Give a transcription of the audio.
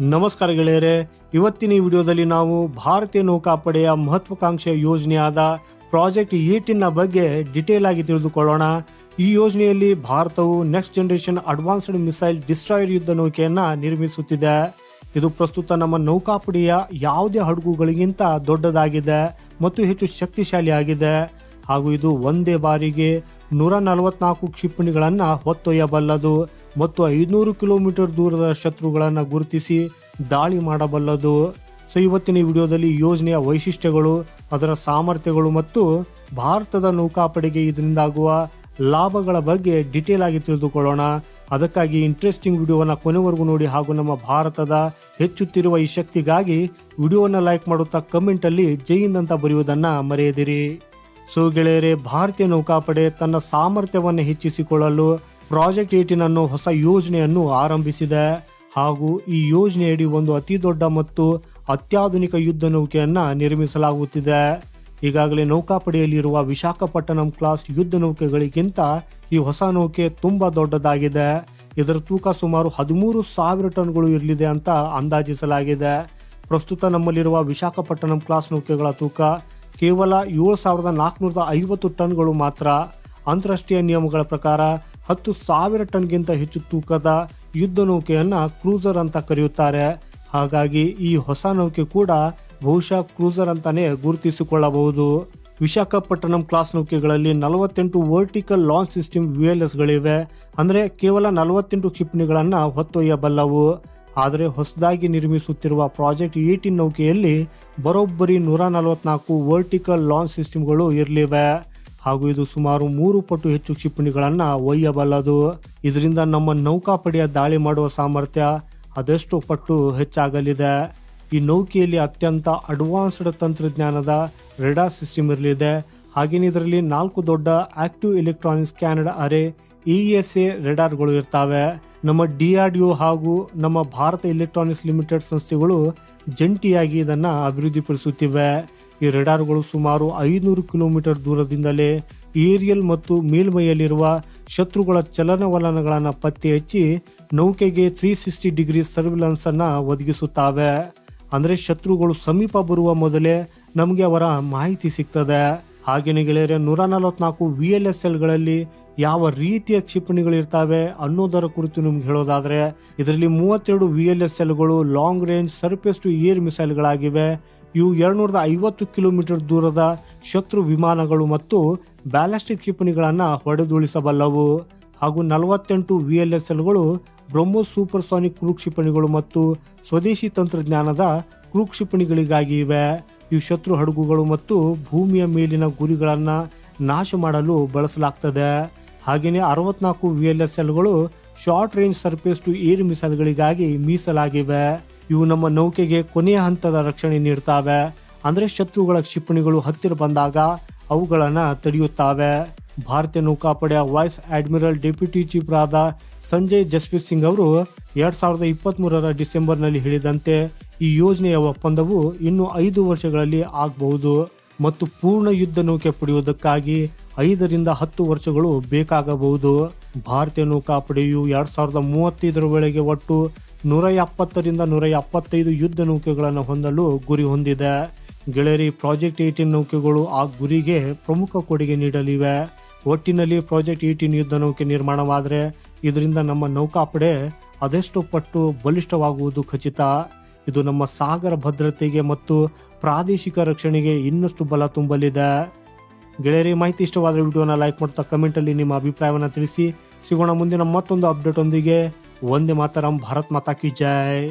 ನಮಸ್ಕಾರ ಗೆಳೆಯರೆ, ಇವತ್ತಿನ ಈ ವಿಡಿಯೋದಲ್ಲಿ ನಾವು ಭಾರತೀಯ ನೌಕಾಪಡೆಯ ಮಹತ್ವಾಕಾಂಕ್ಷೆಯ ಯೋಜನೆಯಾದ ಪ್ರಾಜೆಕ್ಟ್ ಏಟಿನ ಬಗ್ಗೆ ಡಿಟೇಲ್ ಆಗಿ ತಿಳಿದುಕೊಳ್ಳೋಣ. ಈ ಯೋಜನೆಯಲ್ಲಿ ಭಾರತವು next generation advanced missile destroyer ಯುದ್ಧ ನೌಕೆಯನ್ನು ನಿರ್ಮಿಸುತ್ತಿದೆ. ಇದು ಪ್ರಸ್ತುತ ನಮ್ಮ ನೌಕಾಪಡೆಯ ಯಾವುದೇ ಹಡಗುಗಳಿಗಿಂತ ದೊಡ್ಡದಾಗಿದೆ ಮತ್ತು ಹೆಚ್ಚು ಶಕ್ತಿಶಾಲಿಯಾಗಿದೆ. ಹಾಗೂ ಇದು ಒಂದೇ ಬಾರಿಗೆ ನೂರ ನಲವತ್ನಾಲ್ಕು ಕ್ಷಿಪಣಿಗಳನ್ನು ಹೊತ್ತೊಯ್ಯಬಲ್ಲದು ಮತ್ತು ಐದುನೂರು ಕಿಲೋಮೀಟರ್ ದೂರದ ಶತ್ರುಗಳನ್ನು ಗುರುತಿಸಿ ದಾಳಿ ಮಾಡಬಲ್ಲದು. ಸೊ, ಇವತ್ತಿನ ವಿಡಿಯೋದಲ್ಲಿ ಯೋಜನೆಯ ವೈಶಿಷ್ಟ್ಯಗಳು, ಅದರ ಸಾಮರ್ಥ್ಯಗಳು ಮತ್ತು ಭಾರತದ ನೌಕಾಪಡೆಗೆ ಇದರಿಂದಾಗುವ ಲಾಭಗಳ ಬಗ್ಗೆ ಡಿಟೇಲ್ ಆಗಿ ತಿಳಿದುಕೊಳ್ಳೋಣ. ಅದಕ್ಕಾಗಿ ಇಂಟ್ರೆಸ್ಟಿಂಗ್ ವಿಡಿಯೋವನ್ನು ಕೊನೆವರೆಗೂ ನೋಡಿ ಹಾಗೂ ನಮ್ಮ ಭಾರತದ ಹೆಚ್ಚುತ್ತಿರುವ ಈ ಶಕ್ತಿಗಾಗಿ ವಿಡಿಯೋವನ್ನು ಲೈಕ್ ಮಾಡುತ್ತಾ ಕಮೆಂಟಲ್ಲಿ ಜೈ ಹಿಂದ್ ಅಂತ ಬರೆಯುವುದನ್ನು ಮರೆಯದಿರಿ. ಸೊ ಗೆಳೆಯರೆ, ಭಾರತೀಯ ನೌಕಾಪಡೆ ತನ್ನ ಸಾಮರ್ಥ್ಯವನ್ನು ಹೆಚ್ಚಿಸಿಕೊಳ್ಳಲು ಪ್ರಾಜೆಕ್ಟ್ ಏಟಿನ್ ಅನ್ನೋ ಹೊಸ ಯೋಜನೆಯನ್ನು ಆರಂಭಿಸಿದೆ. ಹಾಗೂ ಈ ಯೋಜನೆಯಡಿ ಒಂದು ಅತಿ ದೊಡ್ಡ ಮತ್ತು ಅತ್ಯಾಧುನಿಕ ಯುದ್ಧ ನೌಕೆಯನ್ನು ನಿರ್ಮಿಸಲಾಗುತ್ತಿದೆ. ಈಗಾಗಲೇ ನೌಕಾಪಡೆಯಲ್ಲಿರುವ ವಿಶಾಖಪಟ್ಟಣಂ ಕ್ಲಾಸ್ ಯುದ್ಧ ನೌಕೆಗಳಿಗಿಂತ ಈ ಹೊಸ ನೌಕೆ ತುಂಬಾ ದೊಡ್ಡದಾಗಿದೆ. ಇದರ ತೂಕ ಸುಮಾರು ಹದಿಮೂರು ಸಾವಿರ ಟನ್ಗಳು ಇರಲಿದೆ ಅಂತ ಅಂದಾಜಿಸಲಾಗಿದೆ. ಪ್ರಸ್ತುತ ನಮ್ಮಲ್ಲಿರುವ ವಿಶಾಖಪಟ್ಟಣಂ ಕ್ಲಾಸ್ ನೌಕೆಗಳ ತೂಕ ಕೇವಲ ಏಳು ಸಾವಿರದ ನಾಲ್ಕುನೂರ ಐವತ್ತು ಟನ್ಗಳು ಮಾತ್ರ ಅಂತಾರಾಷ್ಟ್ರೀಯ ನಿಯಮಗಳ ಪ್ರಕಾರ ಹತ್ತು ಸಾವಿರ ಟನ್ಗಿಂತ ಹೆಚ್ಚು ತೂಕದ ಯುದ್ಧ ನೌಕೆಯನ್ನು ಕ್ರೂಸರ್ ಅಂತ ಕರೆಯುತ್ತಾರೆ. ಹಾಗಾಗಿ ಈ ಹೊಸ ನೌಕೆ ಕೂಡ ಬಹುಶಃ ಕ್ರೂಸರ್ ಅಂತಾನೆ ಗುರುತಿಸಿಕೊಳ್ಳಬಹುದು. ವಿಶಾಖಪಟ್ಟಣಂ ಕ್ಲಾಸ್ ನೌಕೆಗಳಲ್ಲಿ ನಲವತ್ತೆಂಟು vertical launch system V L ಎಸ್ಗಳಿವೆ ಅಂದರೆ ಕೇವಲ ನಲವತ್ತೆಂಟು ಕ್ಷಿಪಣಿಗಳನ್ನು ಹೊತ್ತೊಯ್ಯಬಲ್ಲವು. ಆದರೆ ಹೊಸದಾಗಿ ನಿರ್ಮಿಸುತ್ತಿರುವ ಪ್ರಾಜೆಕ್ಟ್ ಏಟಿನ್ ನೌಕೆಯಲ್ಲಿ ಬರೋಬ್ಬರಿ ನೂರ ನಲವತ್ನಾಲ್ಕು ವರ್ಟಿಕಲ್ ಲಾಂಚ್ ಸಿಸ್ಟಮ್ಗಳು ಇರಲಿವೆ. ಹಾಗೂ ಇದು ಸುಮಾರು ಮೂರು ಪಟ್ಟು ಹೆಚ್ಚು ಕ್ಷಿಪಣಿಗಳನ್ನು ಒಯ್ಯಬಲ್ಲದು. ಇದರಿಂದ ನಮ್ಮ ನೌಕಾಪಡೆಯ ದಾಳಿ ಮಾಡುವ ಸಾಮರ್ಥ್ಯ ಅದೆಷ್ಟು ಪಟ್ಟು ಹೆಚ್ಚಾಗಲಿದೆ? ಈ ನೌಕೆಯಲ್ಲಿ ಅತ್ಯಂತ ಅಡ್ವಾನ್ಸ್ಡ್ ತಂತ್ರಜ್ಞಾನದ ರೆಡಾರ್ ಸಿಸ್ಟಮ್ ಇರಲಿದೆ. ಹಾಗೆಯೇ ಇದರಲ್ಲಿ ನಾಲ್ಕು ದೊಡ್ಡ active electronic scanner array E S A ರೆಡಾರ್ಗಳು ಇರ್ತವೆ. ನಮ್ಮ ಡಿ ಹಾಗೂ ನಮ್ಮ ಭಾರತ ಎಲೆಕ್ಟ್ರಾನಿಕ್ಸ್ ಲಿಮಿಟೆಡ್ ಸಂಸ್ಥೆಗಳು ಜಂಟಿಯಾಗಿ ಇದನ್ನು ಅಭಿವೃದ್ಧಿಪಡಿಸುತ್ತಿವೆ. ಈ ರೆಡಾರ್ಗಳು ಸುಮಾರು ಐನೂರು ಕಿಲೋಮೀಟರ್ ದೂರದಿಂದಲೇ ಏರಿಯಲ್ ಮತ್ತು ಮೇಲ್ಮೈಯಲ್ಲಿರುವ ಶತ್ರುಗಳ ಚಲನವಲನಗಳನ್ನು ಪತ್ತೆ ಹಚ್ಚಿ ನೌಕೆಗೆ ತ್ರೀ ಸಿಕ್ಸ್ಟಿ ಡಿಗ್ರಿ ಸರ್ವಿಲೆನ್ಸ್ ಅನ್ನು ಒದಗಿಸುತ್ತವೆ. ಅಂದರೆ ಶತ್ರುಗಳು ಸಮೀಪ ಬರುವ ಮೊದಲೇ ನಮಗೆ ಅವರ ಮಾಹಿತಿ ಸಿಗ್ತದೆ. ಹಾಗೇನೆ ಗೆಳೆಯರೆ, ನೂರ ನಲವತ್ನಾಲ್ಕು ವಿ ಎಲ್ ಎಸ್ ಎಲ್ಗಳಲ್ಲಿ ಯಾವ ರೀತಿಯ ಕ್ಷಿಪಣಿಗಳಿರ್ತವೆ ಅನ್ನೋದರ ಕುರಿತು ನಿಮ್ಗೆ ಹೇಳೋದಾದರೆ, ಇದರಲ್ಲಿ ಮೂವತ್ತೆರಡು V L S ಎಲ್ಗಳು long range surface to air ಮಿಸೈಲ್ಗಳಾಗಿವೆ ಇವು ಎರಡುನೂರದ ಐವತ್ತು ಕಿಲೋಮೀಟರ್ ದೂರದ ಶತ್ರು ವಿಮಾನಗಳು ಮತ್ತು ಬ್ಯಾಲಿಸ್ಟಿಕ್ ಕ್ಷಿಪಣಿಗಳನ್ನು ಹೊಡೆದುಳಿಸಬಲ್ಲವು ಹಾಗೂ ನಲವತ್ತೆಂಟು ವಿ ಎಲ್ ಎಸ್ ಎಲ್ಗಳು ಬ್ರಹ್ಮೋ ಸೂಪರ್ಸಾನಿಕ್ ಕ್ರೂ ಕ್ಷಿಪಣಿಗಳು ಮತ್ತು ಸ್ವದೇಶಿ ತಂತ್ರಜ್ಞಾನದ ಕ್ರೂ ಕ್ಷಿಪಣಿಗಳಿಗಾಗಿ ಇವೆ. ಇವು ಶತ್ರು ಹಡಗುಗಳು ಮತ್ತು ಭೂಮಿಯ ಮೇಲಿನ ಗುರಿಗಳನ್ನು ನಾಶ ಮಾಡಲು ಬಳಸಲಾಗ್ತದೆ. ಹಾಗೆಯೇ ಅರವತ್ನಾಲ್ಕು V L S ಎಲ್ಗಳು short range surface to air ಮಿಸೈಲ್ಗಳಿಗಾಗಿ ಮೀಸಲಾಗಿವೆ. ಇವು ನಮ್ಮ ನೌಕೆಗೆ ಕೊನೆಯ ಹಂತದ ರಕ್ಷಣೆ ನೀಡ್ತಾವೆ. ಅಂದರೆ ಶತ್ರುಗಳ ಕ್ಷಿಪಣಿಗಳು ಹತ್ತಿರ ಬಂದಾಗ ಅವುಗಳನ್ನು ತಡೆಯುತ್ತವೆ. ಭಾರತೀಯ ನೌಕಾಪಡೆಯ ವೈಸ್ ಅಡ್ಮಿರಲ್ ಡೆಪ್ಯೂಟಿ ಚೀಫ್ ಆದ ಸಂಜಯ್ ಜಸ್ಪ್ರೀತ್ ಸಿಂಗ್ ಅವರು ಎರಡ್ ಸಾವಿರದ ಇಪ್ಪತ್ತ್ ಮೂರರ ಡಿಸೆಂಬರ್ನಲ್ಲಿ ಹೇಳಿದಂತೆ ಈ ಯೋಜನೆಯ ಒಪ್ಪಂದವು ಇನ್ನು ಐದು ವರ್ಷಗಳಲ್ಲಿ ಆಗಬಹುದು ಮತ್ತು ಪೂರ್ಣ ಯುದ್ಧ ನೌಕೆ ಪಡೆಯುವುದಕ್ಕಾಗಿ ಐದರಿಂದ ಹತ್ತು ವರ್ಷಗಳು ಬೇಕಾಗಬಹುದು. ಭಾರತೀಯ ನೌಕಾಪಡೆಯು ಎರಡ್ ಸಾವಿರದ ಮೂವತ್ತೈದರ ವೇಳೆಗೆ ಒಟ್ಟು ನೂರ ಎಪ್ಪತ್ತರಿಂದ ನೂರ ಎಪ್ಪತ್ತೈದು ಯುದ್ಧ ನೌಕೆಗಳನ್ನು ಹೊಂದಲು ಗುರಿ ಹೊಂದಿದೆ. ಗೆಳೆಯರಿ ಪ್ರಾಜೆಕ್ಟ್ ಏಟೀನ್ ನೌಕೆಗಳು ಆ ಗುರಿಗೆ ಪ್ರಮುಖ ಕೊಡುಗೆ ನೀಡಲಿವೆ. ಒಟ್ಟಿನಲ್ಲಿ ಪ್ರಾಜೆಕ್ಟ್ ಏಟೀನ್ ಯುದ್ಧ ನೌಕೆ ನಿರ್ಮಾಣವಾದರೆ ಇದರಿಂದ ನಮ್ಮ ನೌಕಾಪಡೆ ಅದೆಷ್ಟು ಪಟ್ಟು ಬಲಿಷ್ಠವಾಗುವುದು ಖಚಿತ. ಇದು ನಮ್ಮ ಸಾಗರ ಭದ್ರತೆಗೆ ಮತ್ತು ಪ್ರಾದೇಶಿಕ ರಕ್ಷಣೆಗೆ ಇನ್ನಷ್ಟು ಬಲ ತುಂಬಲಿದೆ. ಗೆಳೆಯರಿ, ಮಾಹಿತಿ ಇಷ್ಟವಾದರೆ ವಿಡಿಯೋನ ಲೈಕ್ ಮಾಡ್ತಾ ಕಮೆಂಟಲ್ಲಿ ನಿಮ್ಮ ಅಭಿಪ್ರಾಯವನ್ನು ತಿಳಿಸಿ. ಸಿಗೋಣ ಮುಂದಿನ ಮತ್ತೊಂದು ಅಪ್ಡೇಟ್ ಒಂದಿಗೆ. ಒಂದೇ ಮಾತರಂ, ಭಾರತ್ ಮಾತಾ ಕಿ ಜೈ.